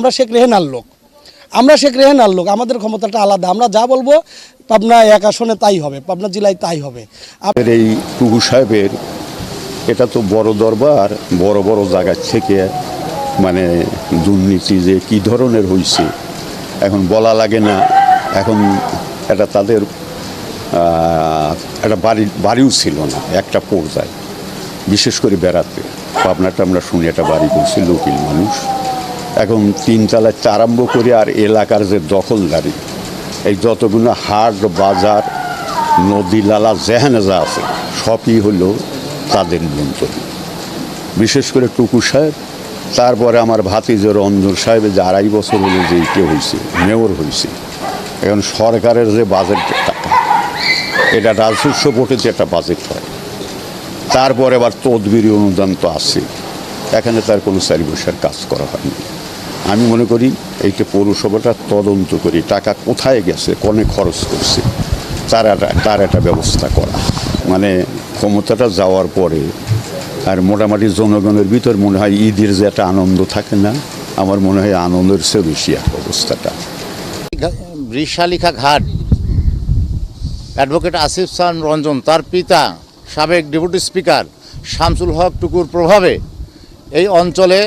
আমরা শেখ রেহেনার লোক। আমরা শেখ রেহেনার লোক, আমাদের ক্ষমতাটা আলাদা। আমরা যা বলব, পাবনা এক আসনে তাই হবে, পাবনা জেলায় তাই হবে। আমাদের এই টুকু সাহেবের, এটা তো বড় দরবার, বড় বড় জায়গা থেকে মানে দুর্নীতি যে কি ধরনের হয়েছে এখন বলা লাগে না। এখন এটা তাদের একটা বাড়ি, বাড়িও ছিল না, একটা পর্যায়ে। বিশেষ করে বেড়াতে। পাবনাটা আমরা শুনি একটা বাড়ি করছি লোকিল মানুষ। এখন তিনতলায় আরম্ভ করে আর এলাকার যে দখলদারি, এই যতগুলো হাট, বাজার, নদী লালা যেখানে যা আছে, সবই হলো তাদের নিয়ন্ত্রণ। বিশেষ করে টুকু সাহেব, তারপরে আমার ভাতিজের রঞ্জন সাহেব, যে আড়াই বছর হলো যে কে হয়েছে, মেয়র হয়েছে। এখন সরকারের যে বাজেট টাকা এটা রাজস্ব বোর্ডে যে একটা বাজেট হয়। তারপরে আবার তদবিরি অনুদান তো আছে। এখানে তার কোনো চারি বছর কাজ করা হয়নি। আমি মনে করি এইটা পৌরসভাটা তদন্ত করি, টাকা কোথায় গেছে, কনে খরচ করছে, তার একটা তার একটা ব্যবস্থা করা। মানে ক্ষমতাটা যাওয়ার পরে আর মোটামুটি জনগণের ভিতর মনে হয় ঈদের যে একটা আনন্দ থাকে না, আমার মনে হয় আনন্দের চেয়ে বেশি অবস্থাটা। বৃষালিখা ঘাট, অ্যাডভোকেট আসিফ সান রঞ্জন, তার পিতা সাবেক ডেপুটি স্পিকার শামসুল হক টুকুর প্রভাবে এই অঞ্চলে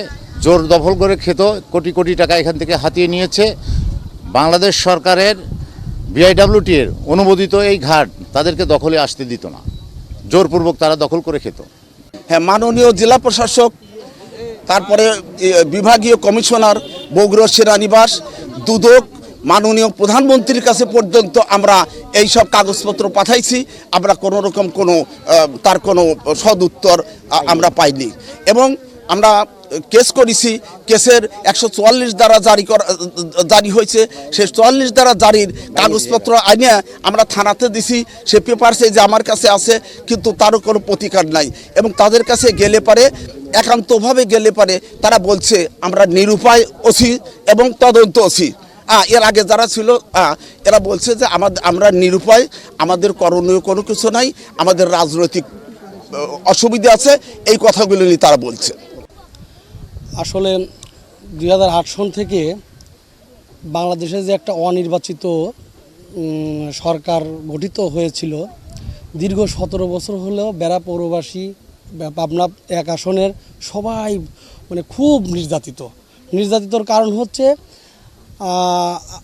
জোর দখল করে খেত, কোটি কোটি টাকা এখান থেকে হাতিয়ে নিয়েছে। বাংলাদেশ সরকারের বিআইডাব্লিউটি এর অনুমোদিত এই ঘাট তাদেরকে দখলে আসতে দিত না। জোরপূর্বক তারা দখল করে খেত। হ্যাঁ মাননীয় জেলা প্রশাসক, তারপরে বিভাগীয় কমিশনার বগুড়া সেনানিবাস, দুদক, মাননীয় প্রধানমন্ত্রীর কাছে পর্যন্ত আমরা এই সব কাগজপত্র পাঠাইছি। আমরা কোনো রকম কোনো তার কোনো সদুত্তর আমরা পাইনি। এবং আমরা কেস করেছি, কেসের একশো চুয়াল্লিশ দ্বারা জারি করা, জারি হয়েছে। সে চুয়াল্লিশ দ্বারা জারির কাগজপত্র আইনে আমরা থানাতে দিছি, সে পেপার যে আমার কাছে আছে, কিন্তু তারও কোনো প্রতিকার নাই। এবং তাদের কাছে গেলে পারে, একান্তভাবে গেলে পারে, তারা বলছে, আমরা নিরুপায় ওসি এবং তদন্ত ওসি। এর আগে যারা ছিল এরা বলছে যে আমাদের আমরা নিরুপায়, আমাদের করণীয় কোনো কিছু নাই, আমাদের রাজনৈতিক, অসুবিধা আছে। এই কথাগুলো নিয়ে তারা বলছে। আসলে দু হাজার আট সন থেকে বাংলাদেশে যে একটা অনির্বাচিত সরকার গঠিত হয়েছিল, দীর্ঘ সতেরো বছর হলেও বেড়া পৌরবাসী পাবনা এক আসনের সবাই মানে খুব নির্যাতিত। নির্যাতিতর কারণ হচ্ছে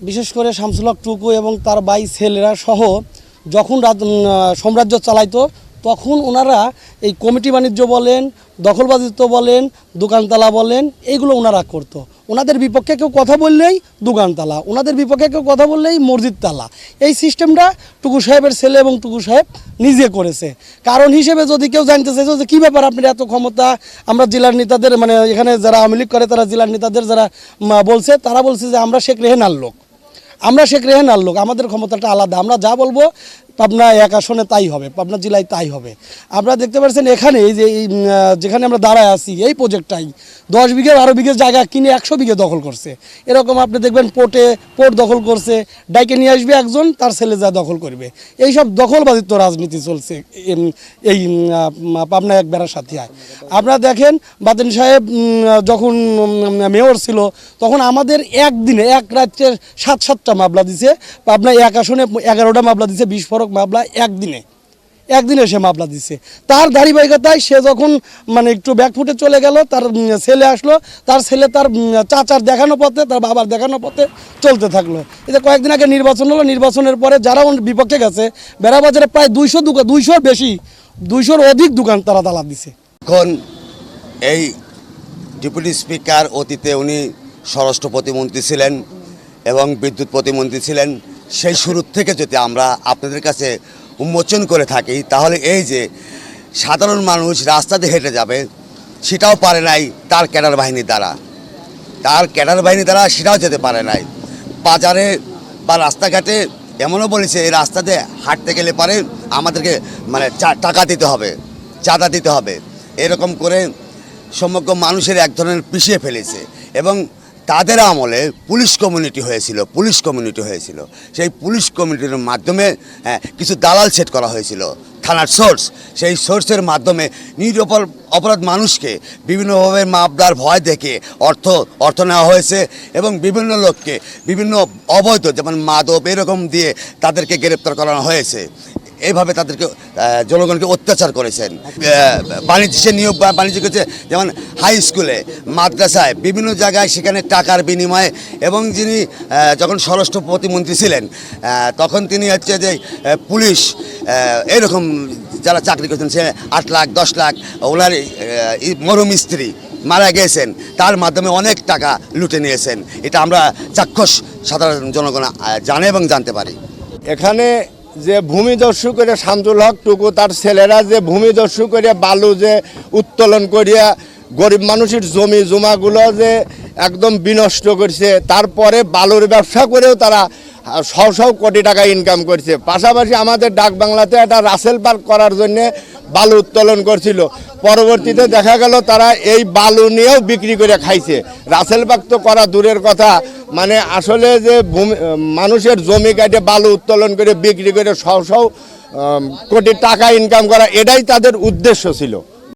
বিশেষ করে শামসুল হক টুকু এবং তার বাই ছেলেরা সহ যখন রাজ- সাম্রাজ্য চালাইতো তখন ওনারা এই কমিটি বাণিজ্য বলেন, দখলবাজিত্ব বলেন, দোকানতালা বলেন, এইগুলো ওনারা করতো। ওনাদের বিপক্ষে কেউ কথা বললেই দোকানতালা, ওনাদের বিপক্ষে কেউ কথা বললেই মসজিদ তালা এই সিস্টেমটা টুকু সাহেবের ছেলে এবং টুকু সাহেব নিজে করেছে। কারণ হিসেবে যদি কেউ জানতে চাইছে যে কী ব্যাপার আপনার এত ক্ষমতা, আমরা জেলার নেতাদের মানে এখানে যারা আওয়ামী লীগ করে, তারা জেলার নেতাদের যারা বলছে, তারা বলছে যে আমরা শেখ রেহেনার লোক। আমরা শেখ রেহেনার লোক, আমাদের ক্ষমতাটা আলাদা। আমরা যা বলব পাবনা এক আসনে তাই হবে, পাবনা জেলায় তাই হবে। আপনারা দেখতে পাচ্ছেন এখানে যে যেখানে আমরা দাঁড়ায় আছি, এই প্রজেক্টটাই দশ বিঘে বারো বিঘে জায়গা কিনে একশো বিঘে দখল করছে। এরকম আপনি দেখবেন পোর্টে পোর্ট দখল করছে, ডাইকে নিয়ে আসবে একজন, তার ছেলে যা দখল করবে। এই সব দখলবাদিত্ব রাজনীতি চলছে এই পাবনা এক বেড়ার সাথে আপনারা দেখেন বাতেন সাহেব যখন মেয়র ছিল, তখন আমাদের একদিনে, এক রাত্রে সাত সাতটা মামলা দিছে পাবনা এক আসনে এগারোটা মামলা দিছে, বিস্ফোরক মামলা একদিনে একদিনে সে মামলা দিছে। তার ধারাবাহিকতায় সে যখন মানে একটু ব্যাকফুটে চলে গেল, তার ছেলে আসলো, তার ছেলে তার চাচার দেখানো পথে, তার বাবার দেখানো পথে চলতে থাকল। এতে কয়েকদিন আগে নির্বাচন হলো, নির্বাচনের পরে যারা বিপক্ষে গেছে বেড়াবাজারে প্রায় দুইশো দোকান, দুইশোর বেশি, দুইশোর অধিক দোকান তারা তালা দিছে। এখন এই ডেপুটি স্পিকার অতীতে উনি স্বরাষ্ট্র প্রতিমন্ত্রী ছিলেন এবং বিদ্যুৎ প্রতিমন্ত্রী ছিলেন। সেই শুরুর থেকে যদি আমরা আপনাদের কাছে উন্মোচন করে থাকি, তাহলে এই যে সাধারণ মানুষ রাস্তাতে হেঁটে যাবে, সেটাও পারে নাই তার ক্যাডার বাহিনী দ্বারা। তার ক্যাডার বাহিনী দ্বারা সেটাও যেতে পারে নাই। বাজারে বা রাস্তাঘাটে এমনও বলেছে, এই রাস্তাতে হাঁটতে গেলে পারে আমাদেরকে মানে টাকা দিতে হবে, চাঁদা দিতে হবে। এরকম করে সমগ্র মানুষের এক ধরনের পিছিয়ে ফেলেছে। এবং তাদের আমলে পুলিশ কমিউনিটি হয়েছিল পুলিশ কমিউনিটি হয়েছিল। সেই পুলিশ কমিউনিটির মাধ্যমে হ্যাঁ, কিছু দালাল সেট করা হয়েছিল থানার সোর্স সেই সোর্সের মাধ্যমে নিরপর অপরাধ মানুষকে বিভিন্নভাবে মাপদার ভয় দেখে অর্থ অর্থ নেওয়া হয়েছে এবং বিভিন্ন লোককে বিভিন্ন অবৈধ যেমন মাদক এরকম দিয়ে তাদেরকে গ্রেপ্তার করানো হয়েছে। এইভাবে তাদেরকে জনগণকে অত্যাচার করেছেন। আহ, বাণিজ্যের নিয়োগ বা বাণিজ্য করছে যেমন হাই স্কুলে মাদ্রাসায় বিভিন্ন জায়গায় সেখানে টাকার বিনিময়ে এবং যিনি যখন স্বরাষ্ট্র প্রতিমন্ত্রী ছিলেন তখন তিনি হচ্ছে যে পুলিশ এরকম যারা চাকরি করছেন সে আট লাখ দশ লাখ ওনার মরম স্ত্রী মারা গিয়েছেন। তার মাধ্যমে অনেক টাকা লুটে নিয়েছেন। এটা আমরা চাক্ষুষ সাধারণ জনগণ জানে এবং জানতে পারি। এখানে যে ভূমিদস্যু করে শামসুল হক টুকু, তার ছেলেরা যে ভূমিদস্যু করে বালু যে উত্তোলন করিয়া গরিব মানুষের জমি জমাগুলো যে একদম বিনষ্ট করছে, তারপরে বালুর ব্যবসা করেও তারা শ শ কোটি টাকা ইনকাম করছে। পাশাপাশি আমাদের ডাক বাংলাতে একটা রাসেল পার্ক করার জন্যে বালু উত্তোলন করছিল। পরবর্তীতে দেখা গেল তারা এই বালু নিয়েও বিক্রি করে খাইছে। রাসেল পার্ক তো করা দূরের কথা। মানে আসলে যে ভূমি, মানুষের জমি কাটে বালু উত্তোলন করে বিক্রি করে সব কোটি টাকা ইনকাম করা, এটাই তাদের উদ্দেশ্য ছিল।